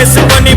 వేసుకొని